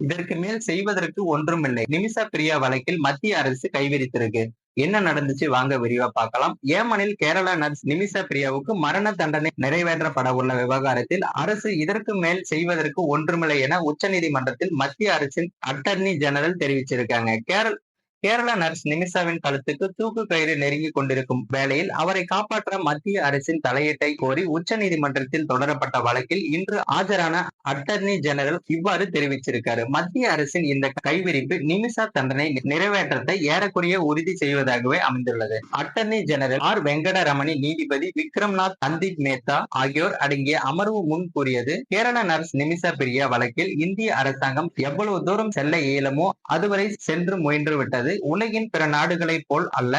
இதற்கு மேல் செய்வதற்கு ஒன்றுமில்லை நிமிஷா பிரியா வழக்கில் மத்திய அரசு கைவிரித்திருக்கு. என்ன நடந்துச்சு? வாங்க விரிவா பார்க்கலாம். ஏமனில் கேரளா நர்ஸ் நிமிஷா பிரியாவுக்கு மரண தண்டனை நிறைவேற்றப்பட உள்ள விவகாரத்தில் அரசு இதற்கு மேல் செய்வதற்கு ஒன்றுமில்லை என உச்சநீதிமன்றத்தில் மத்திய அரசின் அட்டர்னி ஜெனரல் தெரிவிச்சிருக்காங்க. கேரள கேரள நர்ஸ் நிமிஷாவின் கழுத்துக்கு தூக்கு கயிறு நெருங்கி கொண்டிருக்கும் வேளையில் அவரை காப்பாற்ற மத்திய அரசின் தலையீட்டை கோரி உச்ச நீதிமன்றத்தில் தொடரப்பட்ட வழக்கில் இன்று ஆஜரான அட்டர்னி ஜெனரல் இவ்வாறு தெரிவிச்சிருக்காரு. மத்திய அரசின் இந்த கைவிரிப்பு நிமிஷா தண்டனை நிறைவேற்றத்தை ஏறக்குறைய உறுதி செய்வதாகவே அமைந்துள்ளது. Attorney general R. வெங்கடரமணி நீதிபதி விக்ரம்நாத் சந்தீப் மேத்தா ஆகியோர் அடங்கிய அமர்வு முன் கூறியது கேரள நர்ஸ் நிமிஷா பிரியா வழக்கில் இந்திய அரசாங்கம் எவ்வளவு தூரம் செல்ல இயலுமோ அதுவரை சென்று முயன்று விட்டது. என்பது உலகின் பிற நாடுகளைப் போல் அல்ல.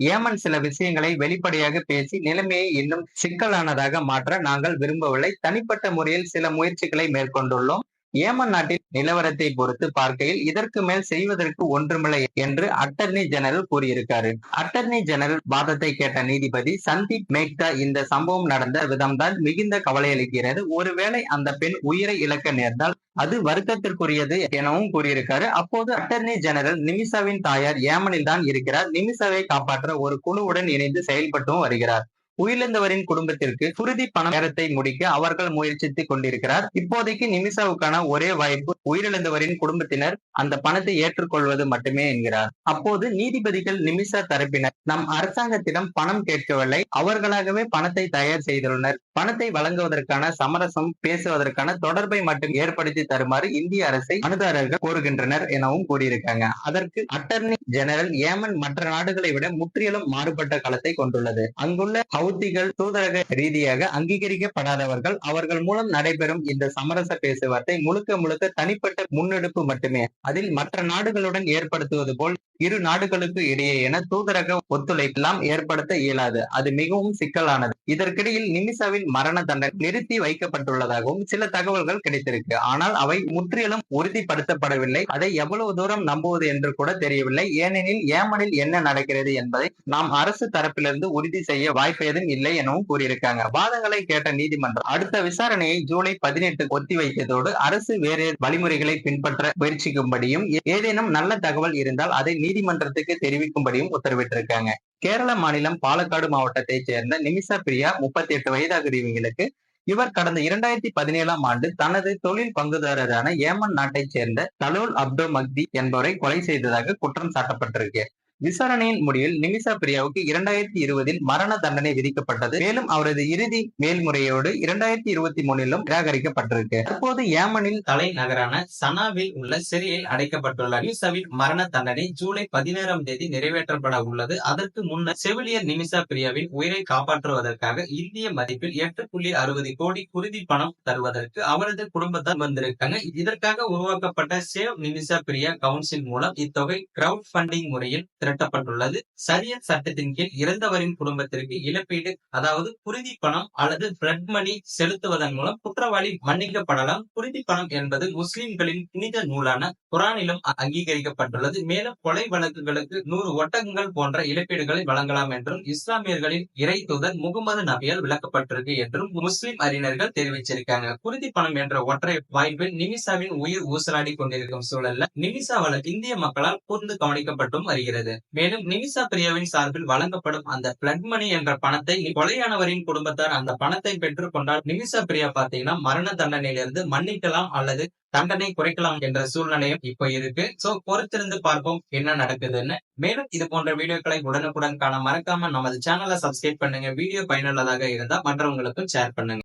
ஏமன் சில விஷயங்களை வெளிப்படையாக பேசி நிலைமையை இன்னும் சிக்கலானதாக மாற்ற நாங்கள் விரும்பவில்லை. தனிப்பட்ட முறையில் சில முயற்சிகளை மேற்கொண்டுள்ளோம். ஏமன் நாட்டின் நிலவரத்தை பொறுத்து பார்க்கையில் இதற்கு மேல் செய்வதற்கு ஒன்றுமில்லை என்று அட்டர்னி ஜெனரல் கூறியிருக்காரு. அட்டர்னி ஜெனரல் வாதத்தை கேட்ட நீதிபதி சந்தீப் மேக்தா இந்த சம்பவம் நடந்த விதம்தான் மிகுந்த கவலையளிக்கிறது ஒருவேளை அந்த பெண் உயிரை இழக்க நேர்ந்தால் அது வருத்தத்திற்குரியது எனவும் கூறியிருக்காரு. அப்போது அட்டர்னி ஜெனரல் நிமிஷாவின் தாயார் ஏமனில் தான் இருக்கிறார். நிமிஷாவை காப்பாற்ற ஒரு குழுவுடன் இணைந்து செயல்பட்டும் வருகிறார். உயிரிழந்தவரின் குடும்பத்திற்கு சுருதி பண நேரத்தை முடிக்க அவர்கள் முயற்சித்துக் கொண்டிருக்கிறார். இப்போதைக்கு நிமிஷாவுக்கான ஒரே வாய்ப்பு உயிரிழந்தவரின் குடும்பத்தினர் அந்த பணத்தை ஏற்றுக்கொள்வது மட்டுமே என்கிறார். அப்போது நீதிபதிகள் நிமிஷா தரப்பினர் நம் அரசாங்கத்திடம் பணம் கேட்கவில்லை. அவர்களாகவே பணத்தை தயார் செய்துள்ளனர். பணத்தை வழங்குவதற்கான சமரசம் பேசுவதற்கான தொடர்பை மட்டும் ஏற்படுத்தி தருமாறு இந்திய அரசை மனுதாரர்கள் கோருகின்றனர் எனவும் கூறியிருக்காங்க. அதற்கு அட்டர்னி ஜெனரல் ஏமன் மற்ற நாடுகளை விட முற்றிலும் மாறுபட்ட களத்தை கொண்டுள்ளது. அங்குள்ள ஹவுத்திகள் தூதரக ரீதியாக அங்கீகரிக்கப்படாதவர்கள் அவர்கள் மூலம் நடைபெறும் இந்த சமரச பேச்சுவார்த்தை முழுக்க முழுக்க தனிப்பட்ட முன்னெடுப்பு மட்டுமே. அதில் மற்ற நாடுகளுடன் ஏற்படுத்துவது போல் இரு நாடுகளுக்கு இடையே என தூதரக ஒத்துழைப்பெல்லாம் ஏற்படுத்த இயலாது. அது மிகவும் சிக்கலானது. இதற்கிடையில் நிமிஷாவின் மரண தண்டனை நிறுத்தி வைக்கப்பட்டுள்ளதாகவும் சில தகவல்கள் கிடைத்திருக்கு. ஆனால் அவை முற்றிலும் உறுதிப்படுத்தப்படவில்லை. அதை எவ்வளவு தூரம் நம்புவது என்று கூட தெரியவில்லை. ஏனெனில் ஏமனில் என்ன நடக்கிறது என்பதை நாம் அரசு தரப்பிலிருந்து உறுதி செய்ய வாய்ப்பு ஏதும் இல்லை எனவும் கூறியிருக்காங்க. வாதங்களை கேட்ட நீதிமன்றம் அடுத்த விசாரணையை ஜூலை பதினெட்டு ஒத்திவைத்ததோடு அரசு வேறு வழிமுறைகளை பின்பற்ற முயற்சிக்கும்படியும் ஏதேனும் நல்ல தகவல் இருந்தால் அதை நீதிமன்றத்துக்கு தெரிவிக்கும்படியும் உத்தரவிட்டிருக்காங்க. கேரள மாநிலம் பாலக்காடு மாவட்டத்தைச் சேர்ந்த நிமிஷா பிரியா முப்பத்தி எட்டு வயதாகிறவங்களுக்கு இவர் கடந்த இரண்டாயிரத்தி பதினேழாம் ஆண்டு தனது தொழில் பங்குதாரரான ஏமன் நாட்டைச் சேர்ந்த தலோல் அப்டோ மக்தி என்பவரை கொலை செய்ததாக குற்றம் சாட்டப்பட்டிருக்கு. விசாரணையின் முடிவில் நிமிஷா பிரியாவுக்கு இரண்டாயிரத்தி இருபதில் மரண தண்டனை விதிக்கப்பட்டது. மேலும் அவரது இறுதி மேல்முறையோடு இரண்டாயிரத்தி இருபத்தி மூணிலும் நிராகரிக்கப்பட்டிருக்கு. தற்போது ஏமனின் தலைநகரான சனாவில் உள்ள சிறையில் அடைக்கப்பட்டுள்ள நிமிஷாவின் மரண தண்டனை ஜூலை பதினேழாம் தேதி நிறைவேற்றப்பட உள்ளது. அதற்கு முன்னர் செவிலியர் நிமிஷா பிரியாவின் உயிரை காப்பாற்றுவதற்காக இந்திய மதிப்பில் எட்டு புள்ளி அறுபது கோடி குருதி பணம் தருவதற்கு அவரது குடும்பத்தார் வந்திருக்காங்க. இதற்காக உருவாக்கப்பட்ட சேவ் நிமிஷா பிரியா கவுன்சில் மூலம் இத்தொகை கிரவுட் ஃபண்டிங் முறையில் திரட்டப்பட்டுள்ளது. சரியன் சட்டத்தின் கீழ் இறந்தவரின் குடும்பத்திற்கு இழப்பீடு அதாவது குருதி பணம் அல்லது பிளட் மணி செலுத்துவதன் மூலம் குற்றவாளி மன்னிக்கப்படலாம். குருதி பணம் என்பது முஸ்லிம்களின் புனித நூலான குரானிலும் அங்கீகரிக்கப்பட்டுள்ளது. மேலும் கொலை வழக்குகளுக்கு நூறு ஒட்டகங்கள் போன்ற இழப்பீடுகளை வழங்கலாம் என்றும் இஸ்லாமியர்களின் இறை தூதர் முகமது நபியால் விளக்கப்பட்டிருக்கு என்றும் முஸ்லிம் அறிஞர்கள் தெரிவிச்சிருக்காங்க. குருதி பணம் என்ற ஒற்றை வாய்ப்பில் நிமிஷாவின் உயிர் ஊசலாடி கொண்டிருக்கும் சூழல்ல நிமிஷா வழக்கு இந்திய மக்களால் கூர்ந்து கவனிக்கப்பட்டும் வருகிறது. மேலும் நிமிஷா பிரியாவின் சார்பில் வழங்கப்படும் அந்த பிளட் மணி என்ற பணத்தை கொலையானவரின் குடும்பத்தார் அந்த பணத்தை பெற்றுக் கொண்டால் நிமிஷா பிரியா பாத்தீங்கன்னா மரண தண்டனையிலிருந்து மன்னிக்கலாம் அல்லது தண்டனை குறைக்கலாம் என்ற சூழ்நிலையும் இப்போ இருக்கு. சோ பொறுத்திருந்து பார்ப்போம் என்ன நடக்குதுன்னு. மேலும் இது போன்ற வீடியோக்களை உடனுக்குடன் காண மறக்காம நமது சேனலை சப்ஸ்கிரைப் பண்ணுங்க. வீடியோ பயனுள்ளதாக இருந்தா மற்றவங்களுக்கும் ஷேர் பண்ணுங்க.